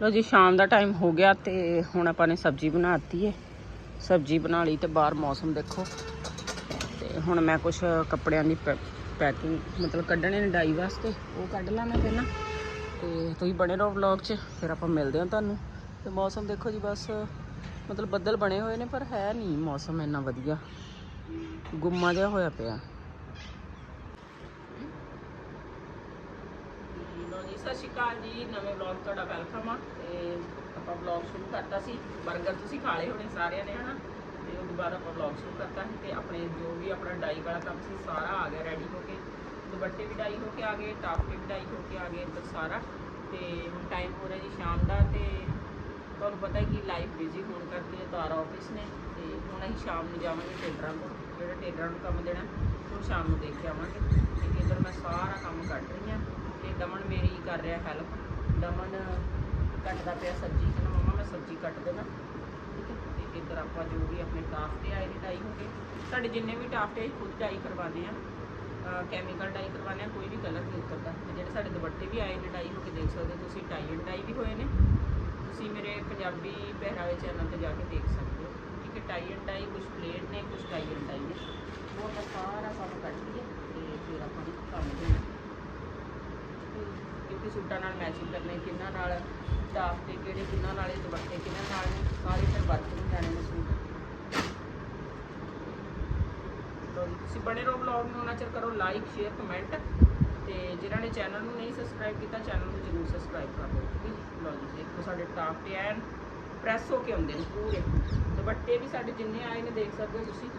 ਲੋ ਜੀ, ਸ਼ਾਮ ਦਾ ਟਾਈਮ ਹੋ ਗਿਆ ਤੇ ਹੁਣ ਆਪਾਂ ਨੇ ਸਬਜ਼ੀ ਬਣਾਤੀ ਹੈ ਸਬਜ਼ੀ ਬਣਾ ਲਈ ਤੇ ਬਾਹਰ ਮੌਸਮ ਦੇਖੋ। ਤੇ ਹੁਣ ਮੈਂ ਕੁਝ ਕੱਪੜਿਆਂ ਦੀ ਪੈਕਿੰਗ ਮਤਲਬ ਕੱਢਣੇ ਨੇ ਡਾਈ ਵਾਸਤੇ, ਉਹ ਕੱਢ ਲਾਂ ਮੈਂ ਪਹਿਲਾਂ। ਤੇ ਤੁਸੀਂ ਬਣੇ ਰਹੋ ਵਲੌਗ 'ਚ, ਫਿਰ ਆਪਾਂ ਮਿਲਦੇ ਹਾਂ ਤੁਹਾਨੂੰ। ਤੇ ਮੌਸਮ ਦੇਖੋ ਜੀ, ਬਸ ਮਤਲਬ ਬੱਦਲ ਬਣੇ ਹੋਏ ਨੇ, ਪਰ ਹੈ ਨਹੀਂ ਮੌਸਮ ਇੰਨਾ ਵਧੀਆ। ਗੁੰਮਾ ਜਿਹਾ ਹੋਇਆ ਪਿਆ ਲੋ ਜੀ, ਸਤਿ ਸ਼੍ਰੀ ਅਕਾਲ ਜੀ। ਨਵੇਂ ਵਲੌਗ ਤੁਹਾਡਾ ਵੈਲਕਮ ਆ। ਤੇ ਆਪਾਂ ਵਲੌਗ ਸ਼ੁਰੂ ਕਰਤਾ ਸੀ। 버ਗਰ ਤੁਸੀਂ ਖਾ ਲਏ ਹੋਣੇ ਸਾਰਿਆਂ ਨੇ, ਹਨਾ? ਤੇ ਉਹ ਦੁਬਾਰਾ ਆਪਾਂ ਵਲੌਗ ਸ਼ੁਰੂ ਕਰਤਾ ਸੀ ਤੇ ਆਪਣੇ ਜੋ ਵੀ ਆਪਣਾ ਡਾਈ ਵਾਲਾ ਕੰਮ ਸੀ, ਸਾਰਾ ਆ ਗਿਆ ਰੈਡੀ ਹੋ ਕੇ। ਦੁਪੱਟੇ ਵੀ ਡਾਈ ਹੋ ਕੇ ਆ ਗਏ ਟਾਪ ਵੀ ਡਾਈ ਹੋ ਕੇ ਆ ਗਏ ਇੱਧਰ ਸਾਰਾ। ਤੇ ਹੁਣ ਟਾਈਮ ਹੋ ਰਿਹਾ ਜੀ ਸ਼ਾਮ ਦਾ ਤੇ ਤੁਹਾਨੂੰ ਪਤਾ ਕਿ ਲਾਈਫ ਬਿਜ਼ੀ ਹੋਣ ਕਰਕੇ ਇਹ ਤਾਰਾ ਆਫਿਸ ਨੇ। ਤੇ ਹੁਣ ਅਸੀਂ ਸ਼ਾਮ ਨੂੰ ਜਾਵਾਂਗੇ ਟੇਲਰਾਂ ਕੋਲ। ਜਿਹੜਾ ਟੇਲਰਾਂ ਨੂੰ ਕੰਮ ਦੇਣਾ, ਉਹ ਸ਼ਾਮ ਨੂੰ ਦੇਖ ਕੇ ਆਵਾਂਗੇ। ਤੇ ਇੱਧਰ ਮੈਂ ਸਾਰਾ ਕੰਮ ਕੱਢ ਰਹੀ ਹਾਂ। ਦਮਨ ਮੇਰੀ ਕਰ ਰਿਹਾ ਹੈਲਪ ਦਮਨ ਕੱਟਦਾ ਪਿਆ ਸਬਜ਼ੀ ਕਹਿੰਦਾ ਮੰਮਾ ਮੈਂ ਸਬਜ਼ੀ ਕੱਟ ਦੇਣਾ। ਠੀਕ ਹੈ? ਤੇ ਇੱਧਰ ਆਪਾਂ ਜੋ ਵੀ ਆਪਣੇ ਟਾਫਟੇ ਆਏ ਨੇ ਡਾਈ ਹੋ ਕੇ ਸਾਡੇ ਜਿੰਨੇ ਵੀ ਟਾਫਟੇ ਅਸੀਂ ਖੁਦ ਡਾਈ ਕਰਵਾਉਂਦੇ ਆ ਕੈਮੀਕਲ ਡਾਈ ਕਰਵਾਉਂਦੇ ਆ ਕੋਈ ਵੀ ਕਲਰ ਨਹੀਂ ਉਤਰਦਾ। ਤੇ ਜਿਹੜੇ ਸਾਡੇ ਦੁਪੱਟੇ ਵੀ ਆਏ ਨੇ ਡਾਈ ਹੋ ਕੇ ਦੇਖ ਸਕਦੇ ਹੋ ਤੁਸੀਂ ਟਾਈ ਡਾਈ ਵੀ ਹੋਏ ਨੇ। ਤੁਸੀਂ ਮੇਰੇ ਪੰਜਾਬੀ ਪਹਿਰਾਵੇ ਚੈਨਲ ਤੇ ਜਾ ਕੇ ਦੇਖ ਸਕਦੇ ਹੋ। ਠੀਕ ਹੈ? ਟਾਈ ਐਂਡ ਡਾਈ ਕੁਝ ਪਲੇਨ ਨੇ ਕੁਝ ਟਾਈ ਡਾਈ ਨੇ। ਉਹ ਸਾਰਾ ਕੰਮ ਕੱਢ ਲਈਏ ਤੇ ਫਿਰ ਆਪਾਂ ਕੰਮ ਦੇਣਾ ਕਿਉਂਕਿ ਸੂਟਾਂ ਨਾਲ ਮੈਚਿੰਗ ਕਰਨੇ ਕਿੰਨਾ ਨਾਲ ਟਾਪ ਤੇ ਕਿਹੜੇ ਕਿੰਨਾ ਨਾਲ ਇਹ ਦੁਪੱਟੇ ਕਿੰਨਾ ਨਾਲ ਨੇ, ਸਾਰੇ ਫਿਰ ਵਰਤ ਨੂੰ ਜਾਣੇ ਨੇ ਸੂਟ। ਲਓ ਜੀ, ਤੁਸੀਂ ਬਣੇ ਰਹੋ ਵਲੌਗ ਨੂੰ ਉਹਨਾਂ ਚਿਰ ਕਰੋ ਲਾਈਕ ਸ਼ੇਅਰ ਕਮੈਂਟ ਤੇ ਜਿਨ੍ਹਾਂ ਨੇ ਚੈਨਲ ਨੂੰ ਨਹੀਂ ਸਬਸਕ੍ਰਾਈਬ ਕੀਤਾ ਚੈਨਲ ਨੂੰ ਜ਼ਰੂਰ ਸਬਸਕ੍ਰਾਈਬ ਕਰ ਦਿਓ ਠੀਕ ਹੈ ਜੀ? ਦੇਖੋ ਸਾਡੇ ਟਾਪ ਤੇ ਐਨ ਪ੍ਰੈਸ ਹੋ ਕੇ ਆਉਂਦੇ ਨੇ ਪੂਰੇ। ਦੁਪੱਟੇ ਵੀ ਸਾਡੇ ਜਿੰਨੇ ਆਏ ਨੇ ਦੇਖ ਸਕਦੇ ਹੋ ਤੁਸੀਂ।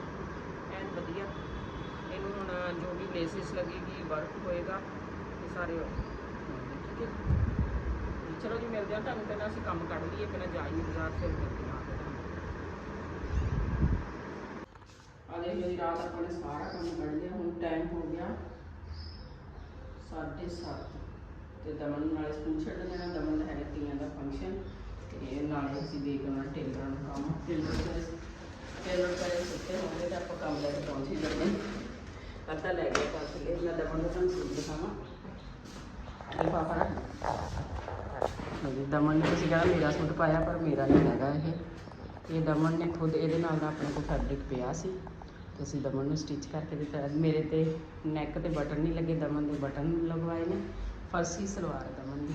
ਐਨ ਵਧੀਆ। ਇਹਨੂੰ ਹੁਣ ਜੋ ਵੀ ਲੇਸਿਸ ਲੱਗੇਗੀ ਵਰਕ ਹੋਏਗਾ ਇਹ ਸਾਰੇ ਹੋਣਗੇ, ਚਲੋ ਜੀ ਮਿਲਦੇ ਹਾਂ ਤੁਹਾਨੂੰ ਪਹਿਲਾਂ ਅਸੀਂ ਕੰਮ ਕੱਢ ਲਈਏ ਪਹਿਲਾਂ ਜਾਈਏ ਬਾਜ਼ਾਰ ਫਿਰ ਮਿਲਦੇ ਆ ਦੇਖ ਲਓ ਰਾਤ ਆਪਾਂ ਨੇ ਸਾਰਾ ਕੰਮ ਕੱਢ ਲਿਆ ਹੁਣ ਟਾਈਮ ਹੋ ਗਿਆ 7:30 ਤੇ ਦਮਨ ਨੂੰ ਨਾਲੇ ਸਕੂਲ ਛੱਡ ਦੇਣਾ ਦਮਨ ਦਾ ਹੈਗਾ ਤੀਆਂ ਦਾ ਫੰਕਸ਼ਨ ਤੇ ਨਾਲੇ ਅਸੀਂ ਦੇਖ ਆਉਣਾ ਟੇਲਰਾਂ ਨੂੰ ਕੰਮ। ਟੇਲਰ ਕਰੇ ਟੇਲਰ ਕਰੇ ਸੁੱਤੇ ਹੋਣਗੇ ਤਾਂ ਆਪਾਂ ਕੰਮ ਲੈ ਕੇ ਪਹੁੰਚ ਹੀ ਜਾਂਦੇ ਅੱਧਾ ਲੈ ਗਿਆ ਪਾਸ ਲੈ ਮੈਂ ਦਮਨ ਨੂੰ ਤੁਹਾਨੂੰ ਸੂਟ ਦਿਖਾਵਾਂ। ਇਹ ਪਾਪਾ ਦਮਨ ਨੇ ਤੁਸੀਂ ਕਹਿੰਦਾ ਮੇਰਾ ਸੂਟ ਪਾਇਆ ਪਰ ਮੇਰਾ ਨਹੀਂ ਹੈਗਾ ਇਹ। ਇਹ ਦਮਨ ਨੇ ਖੁਦ ਇਹਦੇ ਨਾਲ ਦਾ ਆਪਣੇ ਕੋਲ ਫੈਬਰਿਕ ਪਿਆ ਸੀ। ਤੇ ਅਸੀਂ ਦਮਨ ਨੂੰ ਸਟਿਚ ਕਰਕੇ ਦਿੱਤਾ। ਮੇਰੇ ਤੇ ਨੈਕ ਤੇ ਬਟਨ ਨਹੀਂ ਲੱਗੇ ਦਮਨ ਦੇ ਬਟਨ ਲਗਵਾਏ ਨੇ। ਫਰਸੀ ਸਲਵਾਰ ਦਮਨ ਦੀ।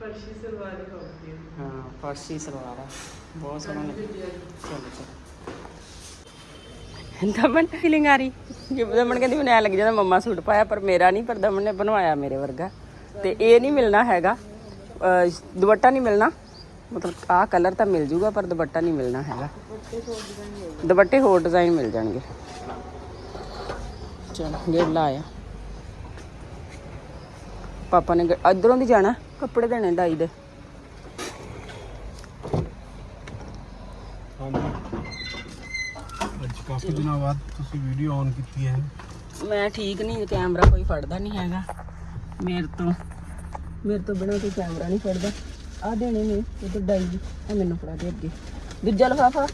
ਫਰਸ਼ੀ ਸਲਵਾਰ ਹੀ ਹੋਊਗੀ ਹਾਂ ਫਰਸੀ ਸਲਵਾਰ ਆ। ਬਹੁਤ ਸੋਹਣਾ ਲੱਗਦਾ ਚਲੋ ਚਲੋ। ਦਮਨ ਫੀਲਿੰਗ ਆ ਰਹੀ? ਦਮਨ ਕਹਿੰਦੀ ਮੈਨੂੰ ਐ ਲੱਗ ਜਾਂਦਾ ਮੰਮਾ ਸੂਟ ਪਾਇਆ ਪਰ ਮੇਰਾ ਨਹੀਂ ਪਰ ਦਮਨ ਨੇ ਬਣਵਾਇਆ ਮੇਰੇ ਵਰਗਾ। ਤੇ ਇਹ ਨਹੀਂ ਮਿਲਣਾ ਹੈਗਾ। ਦੁਪੱਟਾ ਨਹੀਂ ਮਿਲਣਾ। ਮਤਲਬ ਆਹ ਕਲਰ ਤਾਂ ਮਿਲ ਜੂਗਾ ਪਰ ਦੁਪੱਟਾ ਨਹੀਂ ਮਿਲਣਾ ਹੈਗਾ। ਦੁਪੱਟੇ ਹੋਰ ਡਿਜ਼ਾਈਨ ਮਿਲ ਜਾਣਗੇ। ਚਲ ਗੇੜ ਲਾਇਆ ਪਾਪਾ ਨੇ ਇੱਧਰੋਂ ਦੀ ਜਾਣਾ ਕੱਪੜੇ ਦੇਣੇ ਡਾਈ ਦੇ। ਹਾਂਜੀ। ਅੱਜ ਕਾਫੀ ਦਿਨਾਂ ਬਾਅਦ ਤੁਸੀਂ ਵੀਡੀਓ ਔਨ ਕੀਤੀ ਹੈ। ਮੈਂ ਠੀਕ ਨਹੀਂ ਕੈਮਰਾ ਕੋਈ ਫੜਦਾ ਨਹੀਂ ਹੈਗਾ। ਮੇਰੇ ਤੋਂ ਮੇਰੇ ਤੋਂ ਬਿਨਾਂ ਕੋਈ ਕੈਮਰਾ ਨਹੀਂ ਫੜਦਾ। ਆ ਦੇਣੇ ਨੇ ਇਹ ਤਾਂ ਡਾਈ ਆ ਮੈਨੂੰ ਫੜਾ ਦੇ ਅੱਗੇ। ਦੂਜਾ ਲਫਾਫਾ।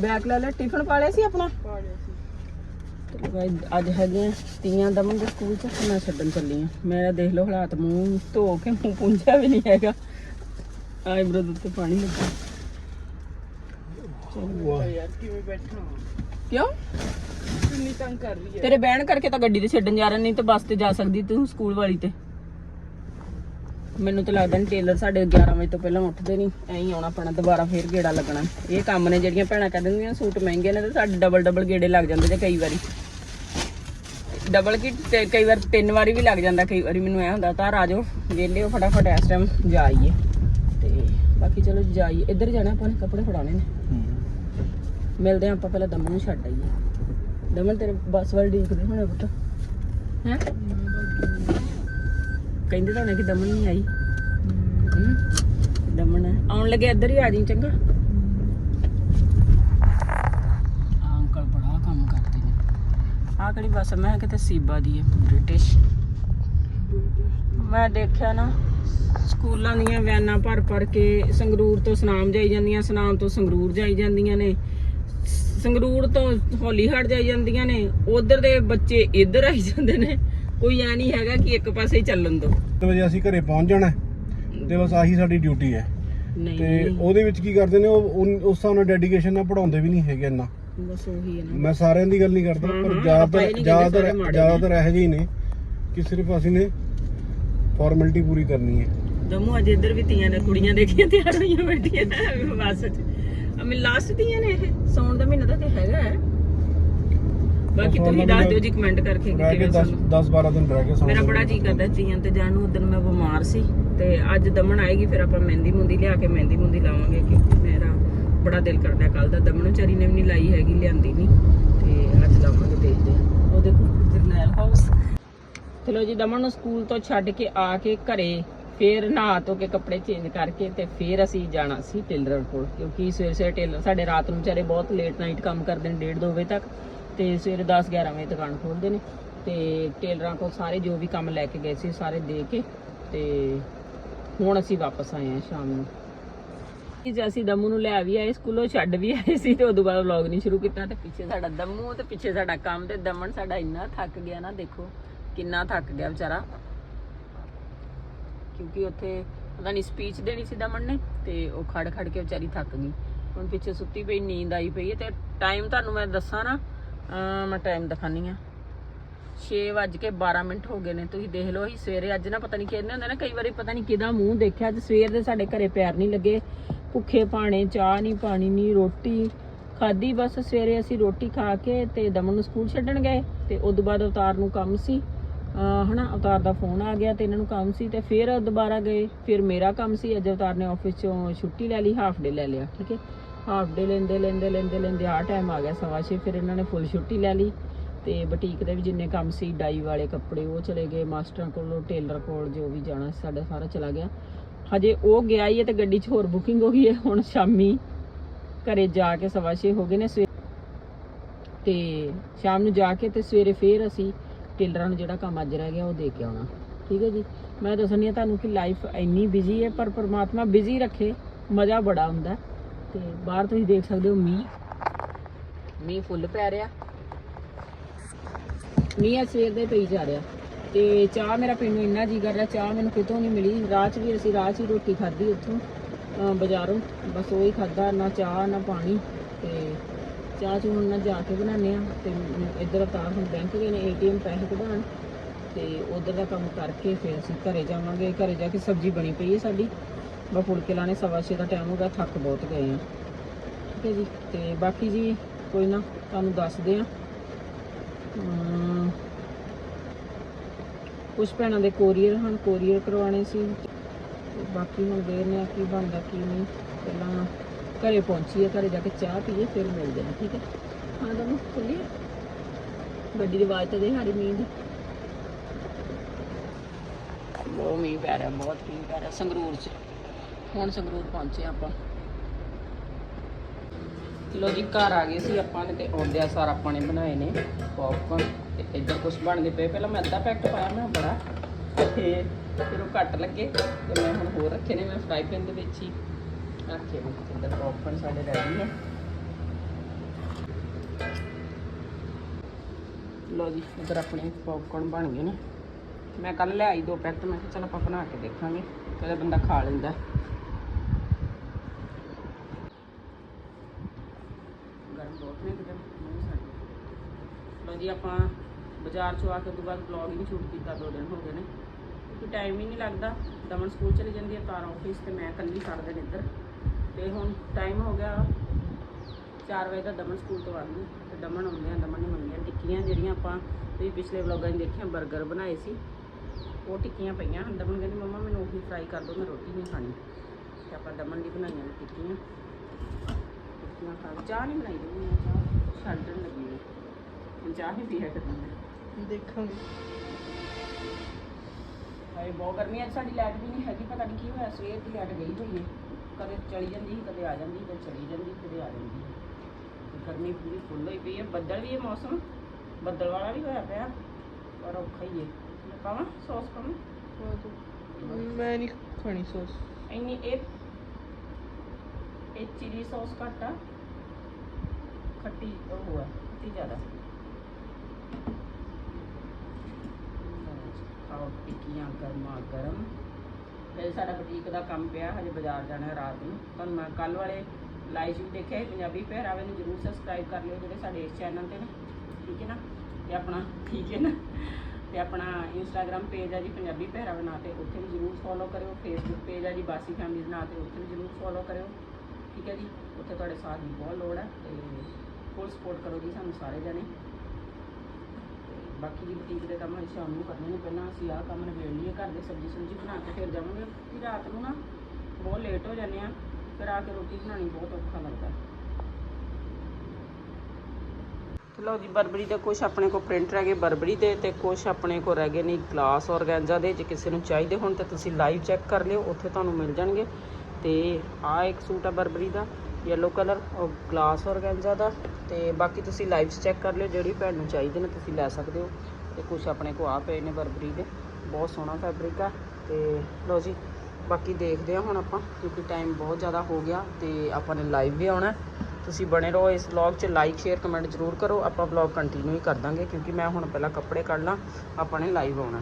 ਬੈਗ ਲੈ ਲੈ ਟਿਫਨ ਪਾ ਲਿਆ ਸੀ ਆਪਣਾ? ਪਾ ਲਿਆ ਸੀ। ਅੱਜ ਹੈਗੇ ਤੀਆਂ ਦਮਨ ਦੇ ਸਕੂਲ ਚ ਮੈਂ ਛੱਡਣ ਚੱਲੀ ਆ। ਮੇਰਾ ਦੇਖ ਲਓ ਹਾਲਾਤ ਮੂੰਹ ਧੋ ਕੇ ਮੂੰਹ ਪੁੰਝਿਆ ਵੀ ਨਹੀਂ ਹੈਗਾ। ਆਈਬ੍ਰੋ ਦੇ ਉੱਤੇ ਪਾਣੀ ਲੱਗਾ। ਕਿਉਂ? ਕਿੰਨੀ ਤੰਗ ਕਰ ਰਹੀ ਹੈ? ਤੇਰੇ ਬਹਿਣ ਕਰਕੇ ਤਾਂ ਗੱਡੀ ਤੇ ਛੱਡਣ ਜਾ ਰਹੇ ਨਹੀਂ ਤੇ ਬੱਸ ਤੇ ਜਾ ਸਕਦੀ ਤੂੰ ਸਕੂਲ ਵਾਲੀ ਤੇ। ਮੈਨੂੰ ਤਾਂ ਲੱਗਦਾ ਨਹੀਂ ਟੇਲਰ ਸਾਡੇ 11 ਵਜੇ ਤੋਂ ਪਹਿਲਾਂ ਉੱਠਦੇ ਨਹੀਂ ਐਂ ਹੀ ਆਉਣਾ ਪੈਣਾ ਦੁਬਾਰਾ ਫੇਰ ਗੇੜਾ ਲੱਗਣਾ। ਇਹ ਕੰਮ ਨੇ ਜਿਹੜੀਆਂ ਭੈਣਾਂ ਕਹਿ ਦਿੰਦੀਆਂ ਸੂਟ ਮਹਿੰਗੇ ਨੇ ਤੇ ਸਾਡੇ ਡਬਲ ਡਬਲ ਗੇੜੇ ਲੱਗ ਜਾਂਦੇ ਜੇ ਕਈ ਵਾਰੀ। ਡਬਲ ਕੀ ਤੇ ਕਈ ਵਾਰ ਤਿੰਨ ਵਾਰੀ ਵੀ ਲੱਗ ਜਾਂਦਾ ਕਈ ਵਾਰੀ ਮੈਨੂੰ ਐ ਹੁੰਦਾ ਤਾਂ ਆ ਜਾਓ ਵੇਲੇ ਉਹ ਫਟਾਫਟ ਇਸ ਟਾਈਮ ਜਾਈਏ। ਤੇ ਬਾਕੀ ਚਲੋ ਜਾਈਏ। ਇੱਧਰ ਜਾਣਾ ਆਪਾਂ ਨੇ ਕੱਪੜੇ ਫੜਾਉਣੇ ਨੇ। ਮਿਲਦੇ ਹਾਂ ਆਪਾਂ ਪਹਿਲਾਂ ਦਮਨ ਨੂੰ ਛੱਡ ਆਈਏ। ਦਮਨ ਤੇਰੇ ਬੱਸ ਵੱਲ ਦੇਖਦੇ ਹੋਣੇ ਪੁੱਤ। ਹੈ? ਕਹਿੰਦੇ ਤਾਂ ਹੋਣੇ ਕਿ ਦਮਨ ਨਹੀਂ ਆਈ? ਦਮਨ ਆਉਣ ਲੱਗੇ ਇੱਧਰ ਹੀ ਆ ਜੀ ਚੰਗਾ। ਆ ਅੰਕਲ ਬੜਾ ਕੰਮ ਕਰਦੇ ਨੇ। ਆ ਕਿਹੜੀ ਬੱਸ ਮੈਂ ਕਿਤੇ ਸੀਬਾ ਦੀ ਹੈ ਬ੍ਰਿਟਿਸ਼। ਮੈਂ ਦੇਖਿਆ ਨਾ ਸਕੂਲਾਂ ਦੀਆਂ ਵੈਨਾਂ ਭਰ ਭਰ ਕੇ ਸੰਗਰੂਰ ਤੋਂ ਸੁਨਾਮ ਜਾਈ ਜਾਂਦੀਆਂ ਸੁਨਾਮ ਤੋਂ ਸੰਗਰੂਰ ਜਾਈ ਜਾਂਦੀਆਂ ਨੇ। ਸੰਗਰੂਰ ਤੋਂ ਹੌਲੀਹਾਟ ਜਾਈ ਜਾਂਦੀਆਂ ਨੇ ਉਧਰ ਦੇ ਬੱਚੇ ਇੱਧਰ ਆਈ ਜਾਂਦੇ ਨੇ। ਕੋਈ ਐ ਨਹੀਂ ਹੈਗਾ ਕਿ ਇੱਕ ਪਾਸੇ ਹੀ ਚੱਲਣ ਦੋ। ਤੇ ਵਜੇ ਅਸੀਂ ਘਰੇ ਪਹੁੰਚ ਜਾਣਾ ਹੈ। ਤੇ ਬਸ ਆਹੀ ਸਾਡੀ ਡਿਊਟੀ ਹੈ। ਨਹੀਂ। ਤੇ ਨਹੀਂ, ਉਹਦੇ ਵਿੱਚ ਕੀ ਕਰਦੇ ਨੇ ਉਹ ਉਨ- ਉਸ ਹਿਸਾਬ ਨਾਲ ਡੈਡੀਕੇਸ਼ਨ ਨਾਲ ਪੜਾਉਂਦੇ ਵੀ ਨਹੀਂ ਹੈਗੇ ਇੰਨਾ। ਬਸ ਉਹੀ ਹੈ ਨਾ। ਮੈਂ ਸਾਰਿਆਂ ਦੀ ਗੱਲ ਨਹੀਂ ਕਰਦਾ ਹਾਂ, ਪਰ ਹਾਂ, ਆਪਾਂ ਜ਼ਿਆਦਾਤਰ ਇਹ ਨਹੀਂ ਕਹਿੰਦੇ ਜ਼ਿਆਦਾਤਰ ਸਾਰੇ ਮਾੜੇ ਜ਼ਿਆਦਾਤਰ ਇਹੋ ਜਿਹੇ ਹੀ ਨੇ ਕਿ ਸਿਰਫ ਅਸੀਂ ਨੇ ਫਾਰਮੈਲਿਟੀ ਪੂਰੀ ਕਰਨੀ ਹੈ। ਦਮੂ ਅਜੇ ਇੱਧਰ ਵੀ ਤੀਆਂ ਨੇ ਕੁੜੀਆਂ ਦੇਖੀਆਂ ਤਿਆਰ ਹੋਈਆਂ ਬੈਠੀਆਂ। ਬੱਸ। 'ਚ ਅਮੇ ਲਾਸਟ ਤੀਆਂ ਨੇ ਇਹ ਸੌਣ ਦਾ ਮਹੀਨਾ ਤਾਂ ਤੇ ਹੈਗਾ ਹੈ। ਬਾਕੀ ਸੌਣ ਤੁਸੀਂ ਦੱਸ ਦਿਓ ਜੀ ਕਮੈਂਟ ਕਰਕੇ ਕਿ ਕੇ ਕਿਵੇਂ 10 ਸਾਨੂੰ 10 12 ਦਿਨ ਰਹਿ ਗਏ ਸਾਨੂੰ ਮੇਰਾ ਬੜਾ ਜੀ ਕਰਦਾ ਤੀਆਂ ਤੇ ਜਾਣ ਨੂੰ ਉਦੋਂ ਮੈਂ ਬਿਮਾਰ ਸੀ ਤੇ ਅੱਜ ਦਮਨ ਆਏਗੀ ਫਿਰ ਆਪਾਂ ਮਹਿੰਦੀ ਮੁੰਦੀ ਲਿਆ ਕੇ ਮਹਿੰਦੀ ਮੁੰਦੀ ਲਾਵਾਂਗੇ ਕਿਉਂਕਿ ਮੇਰਾ ਬੜਾ ਦਿਲ ਕਰਦਾ ਕੱਲ ਦਾ। ਦਮਨ ਵਿਚਾਰੀ ਨੇ ਵੀ ਨਹੀਂ ਲਾਈ ਹੈਗੀ ਲਿਆਂਦੀ ਨਹੀਂ ਤੇ ਅੱਜ ਲਾਵਾਂਗੇ ਦੇਖਦੇ ਹਾਂ। ਉਹ ਦੇਖੋ ਜਰਨੈਲ ਹਾਊਸ। ਚਲੋ ਜੀ ਦਮਨ ਨੂੰ ਸਕੂਲ ਤੋਂ ਛੱਡ ਕੇ ਆ ਕੇ ਘਰੇ ਫਿਰ ਨਹਾ ਧੋ ਕੇ ਕੱਪੜੇ ਚੇਂਜ ਕਰਕੇ ਤੇ ਫਿਰ ਅਸੀਂ ਜਾਣਾ ਸੀ ਟੇਲਰ ਕੋਲ, ਕਿਉਂਕਿ ਸਵੇਰੇ ਸਵੇਰੇ ਟੇਲਰ ਸਾਡੇ ਰਾਤ ਨੂੰ ਵਿਚਾਰੇ ਬਹੁਤ ਲੇਟ ਨਾਈਟ ਕੰਮ ਕਰਦੇ ਨੇ 1:30 2 ਵਜੇ ਤੱਕ ਤੇ ਸਵੇਰੇ 10 11 ਵਜੇ ਦੁਕਾਨ ਖੋਲਦੇ ਨੇ ਤੇ ਟੇਲਰਾਂ ਕੋਲ ਸਾਰੇ ਜੋ ਵੀ ਕੰਮ ਲੈ ਕੇ ਗਏ ਸੀ ਸਾਰੇ ਦੇ ਕੇ ਤੇ ਹੁਣ ਅਸੀਂ ਵਾਪਸ ਆਏ ਹਾਂ ਸ਼ਾਮ ਨੂੰ। ਜੀ ਅਸੀਂ ਦਮੂ ਨੂੰ ਲੈ ਵੀ ਆਏ, ਸਕੂਲੋਂ ਛੱਡ ਵੀ ਆਏ ਸੀ ਤੇ ਉਦੋਂ ਬਾਅਦ ਵਲੌਗ ਨਹੀਂ ਸ਼ੁਰੂ ਕੀਤਾ ਤੇ ਪਿੱਛੇ ਸਾਡਾ ਦਮੂ ਤੇ ਪਿੱਛੇ ਸਾਡਾ ਕੰਮ ਤੇ ਦਮਨ ਸਾਡਾ ਇੰਨਾ ਥੱਕ ਗਿਆ ਨਾ ਦੇਖੋ, ਕਿੰਨਾ ਥੱਕ ਗਿਆ ਵਿਚਾਰਾ। ਕਿਉਂਕਿ ਉੱਥੇ ਪਤਾ ਨਹੀਂ ਸਪੀਚ ਦੇਣੀ ਸੀ ਦਮਨ ਨੇ ਤੇ ਉਹ ਖੜ ਖੜ ਕੇ ਵਿਚਾਰੀ ਥੱਕ ਗਈ। ਹੁਣ ਪਿੱਛੇ ਸੁੱਤੀ ਪਈ, ਨੀਂਦ ਆਈ ਪਈ ਹੈ ਤੇ ਟਾਈਮ ਤੁਹਾਨੂੰ ਮੈਂ ਦੱਸਾਂ ਨਾ ਮੈਂ ਟਾਈਮ ਦਿਖਾਨੀ ਆ 6 ਵੱਜ ਕੇ 12 ਮਿੰਟ ਹੋ ਗਏ ਨੇ, ਤੁਸੀਂ ਦੇਖ ਲਓ ਅਸੀਂ ਸਵੇਰੇ ਅੱਜ ਨਾ ਪਤਾ ਨਹੀਂ ਕਹਿੰਦੇ ਹੁੰਦੇ ਨਾ, ਕਈ ਵਾਰੀ ਪਤਾ ਨਹੀਂ ਕਿਹਦਾ ਮੂੰਹ ਦੇਖਿਆ, ਅੱਜ ਸਵੇਰ ਦੇ ਸਾਡੇ ਘਰੇ ਪੈਰ ਨਹੀਂ ਲੱਗੇ। ਭੁੱਖੇ ਪਾਣੇ ਚਾਹ ਨਹੀਂ ਪਾਣੀ ਨਹੀਂ ਰੋਟੀ ਖਾਦੀ ਬਸ ਸਵੇਰੇ ਅਸੀਂ ਰੋਟੀ ਖਾ ਕੇ ਤੇ ਦਮਨ ਨੂੰ ਸਕੂਲ ਛੱਡਣ ਗਏ ਤੇ ਤੋਂ ਬਾਅਦ ਅਵਤਾਰ ਨੂੰ ਕੰਮ ਸੀ। ਹਨਾ ਅਵਤਾਰ ਦਾ ਫੋਨ ਆ ਗਿਆ ਤੇ ਇਹਨਾਂ ਨੂੰ ਕੰਮ ਸੀ ਤੇ ਫਿਰ ਦੁਬਾਰਾ ਗਏ, ਫਿਰ ਮੇਰਾ ਕੰਮ ਸੀ ਅੱਜ ਅਵਤਾਰ ਨੇ ਆਫਿਸ ਚੋਂ ਛੁੱਟੀ ਲੈ ਲਈ ਹਾਫ ਡੇ ਲੈ ਲਿਆ, ਠੀਕ ਹੈ? ਹਾਫ ਡੇ ਲੈਂਦੇ ਲੈਂਦੇ ਲੈਂਦੇ ਲੈਂਦੇ ਆ ਟਾਈਮ ਆ ਗਿਆ ਸਵਾ ਛੇ, ਫਿਰ ਇਹਨਾਂ ਨੇ ਫੁੱਲ ਛੁੱਟੀ ਲੈ ਲਈ ਤੇ ਬੁਟੀਕ ਦੇ ਵੀ ਜਿੰਨੇ ਕੰਮ ਸੀ ਡਾਈ ਵਾਲੇ ਕੱਪੜੇ ਉਹ ਚਲੇ ਗਏ, ਮਾਸਟਰਾਂ ਕੋਲੋਂ ਟੇਲਰ ਕੋਲ ਜੋ ਵੀ ਜਾਣਾ ਸਾਡਾ ਸਾਰਾ ਚਲਾ ਗਿਆ। ਹਜੇ ਉਹ ਗਿਆ ਹੀ ਹੈ ਤੇ ਗੱਡੀ 'ਚ ਹੋਰ ਬੁਕਿੰਗ ਹੋ ਗਈ ਹੈ, ਹੁਣ ਸ਼ਾਮੀ ਘਰੇ ਜਾ ਕੇ ਸਵਾ ਛੇ ਹੋ ਗਏ ਨੇ ਸਵੇ ਤੇ ਸ਼ਾਮ ਨੂੰ ਜਾ ਕੇ ਤੇ ਸਵੇਰੇ ਫੇਰ ਅਸੀਂ ਟੇਲਰਾਂ ਨੂੰ ਜਿਹੜਾ ਕੰਮ ਅੱਜ ਰਹਿ ਗਿਆ ਉਹ ਦੇ ਕੇ ਆਉਣਾ। ਠੀਕ ਹੈ ਜੀ? ਮੈਂ ਦੱਸਣੀ ਆ ਤੁਹਾਨੂੰ ਕਿ ਲਾਈਫ ਇੰਨੀ ਬਿਜ਼ੀ ਹੈ, ਪਰ ਪ੍ਰਮਾਤਮਾ ਬਿਜ਼ੀ ਰੱਖੇ, ਮਜ਼ਾ ਬੜਾ ਹੁੰਦਾ ਹੈ। ਤੇ ਬਾਹਰ ਤੁਸੀਂ ਦੇਖ ਸਕਦੇ ਹੋ ਮੀਂਹ। ਮੀਂਹ ਫੁੱਲ ਪੈ ਰਿਹਾ। ਮੀਂਹ ਅੱਜ ਸਵੇਰ ਦੇ ਪਈ ਜਾ ਰਿਹਾ। ਤੇ ਚਾਹ ਮੇਰਾ ਪੀਣ ਨੂੰ ਇੰਨਾ ਜੀ ਕਰ ਰਿਹਾ, ਚਾਹ ਮੈਨੂੰ ਕਿਤੋਂ ਨਹੀਂ ਮਿਲੀ। ਰਾਤ 'ਚ ਵੀ ਅਸੀਂ ਰਾਤ 'ਚ ਹੀ ਰੋਟੀ ਖਾਧੀ ਉੱਥੋਂ, ਅਹ ਬਾਜ਼ਾਰੋਂ। ਬਸ ਉਹ ਹੀ ਖਾਦਾ ਨਾ ਚਾਹ, ਨਾ ਪਾਣੀ ਤੇ ਚਾਹ ਚੂਹ ਹੁਣ ਨਾ ਜਾ ਕੇ ਬਣਾਉਂਦੇ ਆ ਤੇ ਇੱਧਰ ਤਾਂ ਹੁਣ ਬੈਂਕ ਗਏ ਨੇ, ਏਟੀਐਮ ਪੈਸੇ ਕਢਾਉਣ ਤੇ ਉਧਰ ਦਾ ਕੰਮ ਕਰਕੇ ਫਿਰ ਅਸੀਂ ਘਰੇ ਜਾਵਾਂਗੇ। ਘਰੇ ਜਾ ਕੇ ਸਬਜ਼ੀ ਬਣੀ ਪਈ ਹੈ ਸਾਡੀ। ਬਾ ਫੁਲਕੇ ਲਾਣੇ ਸਵਾ ਛੇ ਦਾ ਟਾਈਮ ਹੋ ਗਿਆ, ਥੱਕ ਬਹੁਤ ਗਏ ਆ ਠੀਕ ਹੈ ਜੀ, ਤੇ ਬਾਕੀ ਜੀ ਕੋਈ ਨਾ, ਤੁਹਾਨੂੰ ਦੱਸਦੇ ਆ ਕੁਝ ਭੈਣਾਂ ਦੇ ਕੋਰੀਅਰ ਹਨ, ਕੋਰੀਅਰ ਕਰਵਾਉਣੇ ਸੀ। ਬਾਕੀ ਹੁਣ ਦੇਖਦੇ ਆ ਕੀ ਬਣਦਾ, ਕੀ ਨਹੀਂ। ਪਹਿਲਾਂ ਘਰੇ ਪਹੁੰਚੀਏ, ਘਰੇ ਜਾ ਕੇ ਚਾਹ ਪੀਏ, ਫਿਰ ਮਿਲਦੇ ਆ ਠੀਕ ਹੈ? ਹਾਂ ਦਮੂ ਚੱਲੀਏ। ਗੱਡੀ ਦੀ ਆਵਾਜ਼ ਤਾਂ ਦੇ ਸਾਡੀ ਮੀਂਹ ਦੀ। ਬਹੁਤ ਮੀਂਹ ਪੈ ਰਿਹਾ, ਬਹੁਤ ਮੀਂਹ ਪੈ ਰਿਹਾ, ਸੰਗਰੂਰ 'ਚ। ਹੁਣ ਸੰਗਰੂਰ ਪਹੁੰਚੇ ਆਪਾਂ। ਲੋ ਜੀ, ਘਰ ਆ ਗਏ ਸੀ ਆਪਾਂ ਨੇ ਤੇ ਆਉਂਦਿਆਂ ਸਾਰ ਆਪਾਂ ਨੇ ਬਣਾਏ ਨੇ ਪੌਪਕਾਰਨ ਤੇ ਇੱਧਰ ਕੁਝ ਬਣਦੇ ਪਏ। ਪਹਿਲਾਂ ਮੈਂ ਅੱਧਾ ਪੈਕਟ ਪਾਇਆ, ਮੈਂ ਬੜਾ। ਤੇ ਫਿਰ ਉਹ ਘੱਟ ਲੱਗੇ, ਤੇ ਮੈਂ ਹੁਣ ਹੋਰ ਰੱਖੇ ਨੇ, ਮੈਂ ਫਰਾਈ ਪੈਨ ਦੇ ਵਿੱਚ ਹੀ। ਰੱਖੇ ਨੇ ਇੱਧਰ ਪੌਪਕਾਰਨ ਸਾਡੇ ਰੈਡੀ ਨੇ। ਲੋ ਜੀ, ਇੱਧਰ ਆਪਣੇ ਪੌਪਕਾਰਨ ਬਣ ਗਏ ਨੇ। ਮੈਂ ਕੱਲ ਲਿਆਈ ਦੋ ਪੈਕਟ, ਮੈਂ ਕਿਹਾ ਚਲ ਆਪਾਂ ਬਣਾ ਕੇ ਦੇਖਾਂਗੇ ਕਦੇ ਬੰਦਾ ਖਾ ਲੈਂਦਾ। ਗਰਮ ਬਹੁਤ ਨੇ ਕਿਤੇ ਨਹੀਂ ਸਾਡੇ ਲੋ ਜੀ, ਆਪਾਂ ਬਾਜ਼ਾਰ ਚੋਂ ਆ ਕੇ ਤੋਂ ਬਾਅਦ ਵਲੌਗ ਹੀ ਸ਼ੂਟ ਕੀਤਾ, ਦੋ ਦਿਨ ਹੋ ਗਏ ਨੇ। ਕਿਉਂਕਿ ਟਾਈਮ ਹੀ ਨਹੀਂ ਲੱਗਦਾ। ਦਮਨ ਸਕੂਲ ਚਲੀ ਜਾਂਦੀ ਹੈ, ਤਾਰ ਆਫਿਸ ਤੇ ਮੈਂ ਇਕੱਲੀ ਸਾਰਾ ਦਿਨ ਇੱਧਰ। ਤੇ ਹੁਣ ਟਾਈਮ ਹੋ ਗਿਆ 4 ਵਜੇ ਦਾ ਦਮਨ ਸਕੂਲ ਤੋਂ ਆਉਂਦੀ ਤੇ ਦਮਨ ਆਉਂਦੇ ਆ ਦਮਨ ਨੇ ਮੰਗੀਆਂ ਟਿੱਕੀਆਂ ਜਿਹੜੀਆਂ ਆਪਾਂ ਤੁਸੀਂ ਪਿਛਲੇ ਵਲੌਗਾਂ 'ਚ ਦੇਖੀਆਂ 버ਗਰ ਬਣਾਏ ਸੀ ਉਹ ਟਿੱਕੀਆਂ ਪਈਆਂ ਹੁਣ ਦਮਨ ਕਹਿੰਦੀ ਮੰਮਾ ਮੈਨੂੰ ਉਹੀ ਫਰਾਈ ਕਰ ਦਿਓ ਮੈਂ ਰੋਟੀ ਨਹੀਂ ਖਾਣੀ। ਤੇ ਆਪਾਂ ਦਮਨ ਦੀ ਬਣਾਈਆਂ ਨੇ ਟਿੱਕੀਆਂ। ਟਿੱਕੀਆਂ ਖਾ ਚਾਹ ਨਹੀਂ ਬਣਾਈ ਦੀ ਮੈਂ ਚਾਹ ਛੱਡਣ ਲੱਗੀ ਹਾਂ। ਹੁਣ ਚਾਹ ਹੀ ਪੀਆ ਕਰਨੀ ਦੇਖਾਂਗੇ। ਹਾਏ ਬਹੁਤ ਗਰਮੀ ਹੈ ਅੱਜ ਸਾਡੀ ਲਾਈਟ ਵੀ ਨਹੀਂ ਹੈਗੀ ਪਤਾ ਨਹੀਂ ਕੀ ਹੋਇਆ ਸਵੇਰ ਦੀ ਲਾਈਟ ਗਈ ਹੋਈ ਹੈ। ਕਦੇ ਚਲੀ ਜਾਂਦੀ ਸੀ ਕਦੇ ਆ ਜਾਂਦੀ ਕਦੇ ਚਲੀ ਜਾਂਦੀ ਕਦੇ ਆ ਜਾਂਦੀ ਤੇ ਗਰਮੀ ਪੂਰੀ ਫੁੱਲ ਹੋਈ ਪਈ ਹੈ। ਬੱਦਲ ਵੀ ਹੈ ਮੌਸਮ। ਬੱਦਲ ਵਾਲਾ ਵੀ ਹੋਇਆ ਪਿਆ। ਪਰ ਔਖਾ ਹੀ ਹੈ। ਮੈਂ ਪਾਵਾਂ ਸੌਸ ਪਾਵਾਂ ਮੈਂ ਨਹੀਂ ਖਾਣੀ ਸੌਸ। ਇੰਨੀ ਇਹ ਇਹ ਚਿਲੀ ਸੌਸ ਘੱਟ ਆ। ਖੱਟੀ ਉਹ ਆ ਖੱਟੀ ਜ਼ਿਆਦਾ। ਖਾਓ ਟਿੱਕੀਆਂ ਗਰਮਾ ਗਰਮ ਤੇ ਸਾਡਾ ਬੁਟੀਕ ਦਾ ਕੰਮ ਪਿਆ ਹਜੇ ਬਾਜ਼ਾਰ ਜਾਣਾ ਰਾਤ ਨੂੰ। ਤੁਹਾਨੂੰ ਮੈਂ ਕੱਲ ਵਾਲੇ ਲਾਈਵ ਵੀ ਦੇਖਿਆ ਸੀ, ਪੰਜਾਬੀ ਪਹਿਰਾਵੇ ਨੂੰ ਜਰੂਰ ਸਬਸਕ੍ਰਾਈਬ ਕਰ ਲਿਓ ਜਿਹੜੇ ਸਾਡੇ ਇਸ ਚੈਨਲ ਤੇ ਨੇ। ਠੀਕ ਹੈ ਨਾ? ਤੇ ਆਪਣਾ, ਠੀਕ ਹੈ ਨਾ? ਤੇ ਆਪਣਾ ਇੰਸਟਾਗ੍ਰam ਪੇਜ ਆ ਜੀ, ਪੰਜਾਬੀ ਪਹਿਰਾਵੇ ਨਾਂ ਤੇ, ਉੱਥੇ ਵੀ ਜਰੂਰ ਫੋਲੋ ਕਰਿਓ। ਫੇਸਬੁੱਕ ਪੇਜ ਆ ਜੀ, ਬਾਸੀ ਫੈਮਿਲੀ ਨਾਂ ਤੇ, ਉੱਥੇ ਵੀ ਜਰੂਰ ਫੋਲੋ ਕਰਿਓ। ਠੀਕ ਹੈ ਜੀ? ਉੱਥੇ ਤੁਹਾਡੇ ਸਾਥ ਦੀ ਬਹੁਤ ਲੋੜ ਹੈ ਤੇ ਫੁੱਲ ਸਪੋਰਟ ਕਰੋ ਜੀ ਸਾਨੂੰ ਸਾਰੇ ਜਣੇ। ਬਾਕੀ ਦੀ ਬੁਟੀਕ ਦੇ ਕੰਮ ਅਸੀਂ ਸ਼ਾਮ ਨੂੰ ਕਰਨੇ ਨੇ, ਪਹਿਲਾਂ ਅਸੀਂ ਆਹ ਕੰਮ ਨਿਬੇੜ ਲਈਏ, ਘਰ ਦੇ ਸਬਜ਼ੀ ਸੁਬਜ਼ੀ ਬਣਾ ਕੇ ਫਿਰ ਜਾਵਾਂਗੇ। ਕਿ ਰਾਤ ਨੂੰ ਨਾ ਬਹੁਤ ਲੇਟ ਹੋ ਜਾਂਦੇ ਆ, ਫਿਰ ਆ ਕੇ ਰੋਟੀ ਬਣਾਉਣੀ ਬਹੁਤ ਔਖਾ ਲੱਗਦਾ। ਲਓ ਜੀ, ਬਰਬਰੀ ਦੇ ਕੁਝ ਆਪਣੇ ਕੋਲ ਪ੍ਰਿੰਟ ਰਹਿ ਗਏ, ਬਰਬਰੀ ਦੇ ਤੇ ਕੁਝ ਆਪਣੇ ਕੋਲ ਰਹਿ ਗਏ ਨੇ ਗਲਾਸ ਔਰਗੈਂਜ਼ਾ ਦੇ, ਜੇ ਕਿਸੇ ਨੂੰ ਚਾਹੀਦੇ ਹੋਣ ਤਾਂ ਤੁਸੀਂ ਲਾਈਵ ਚੈੱਕ ਕਰ ਲਿਓ, ਉੱਥੇ ਤੁਹਾਨੂੰ ਮਿਲ ਜਾਣਗੇ। ਤੇ ਆ ਇੱਕ ਸੂਟ ਆ ਬਰਬਰੀ ਦਾ। ਯੈਲੋ ਕਲਰ ਔਰ ਗਲਾਸ ਔਰਗੈਂਜ਼ਾ ਦਾ ਤੇ ਬਾਕੀ ਤੁਸੀਂ ਲਾਈਵ ਚੈੱਕ ਕਰ ਲਿਓ, ਜਿਹੜੀ ਭੈਣ ਨੂੰ ਚਾਹੀਦੇ ਨੇ ਤੁਸੀਂ ਲੈ ਸਕਦੇ ਹੋ। ਤੇ ਕੁਝ ਆਪਣੇ ਕੋਲ ਆ ਪਏ ਨੇ ਬਰਬਰੀ ਦੇ। ਬਹੁਤ ਸੋਹਣਾ ਫੈਬਰਿਕ ਆ। ਤੇ ਲਓ ਜੀ, ਬਾਕੀ ਦੇਖਦੇ ਹਾਂ ਹੁਣ ਆਪਾਂ, ਕਿਉਂਕਿ ਟਾਈਮ ਬਹੁਤ ਜ਼ਿਆਦਾ ਹੋ ਗਿਆ ਤੇ ਆਪਾਂ ਨੇ ਲਾਈਵ ਵੀ ਆਉਣਾ। ਤੁਸੀਂ ਬਣੇ ਰਹੋ ਇਸ ਵਲੌਗ 'ਚ ਲਾਈਕ ਸ਼ੇਅਰ ਕਮੈਂਟ ਜ਼ਰੂਰ ਕਰੋ। ਆਪਾਂ ਵਲੌਗ ਕੰਟੀਨਿਊ ਹੀ ਕਰ ਦਾਂਗੇ, ਕਿਉਂਕਿ ਮੈਂ ਹੁਣ ਪਹਿਲਾਂ ਕੱਪੜੇ ਕੱਢ ਲਾਂ, ਆਪਾਂ ਨੇ ਲਾਈਵ ਆਉਣਾ।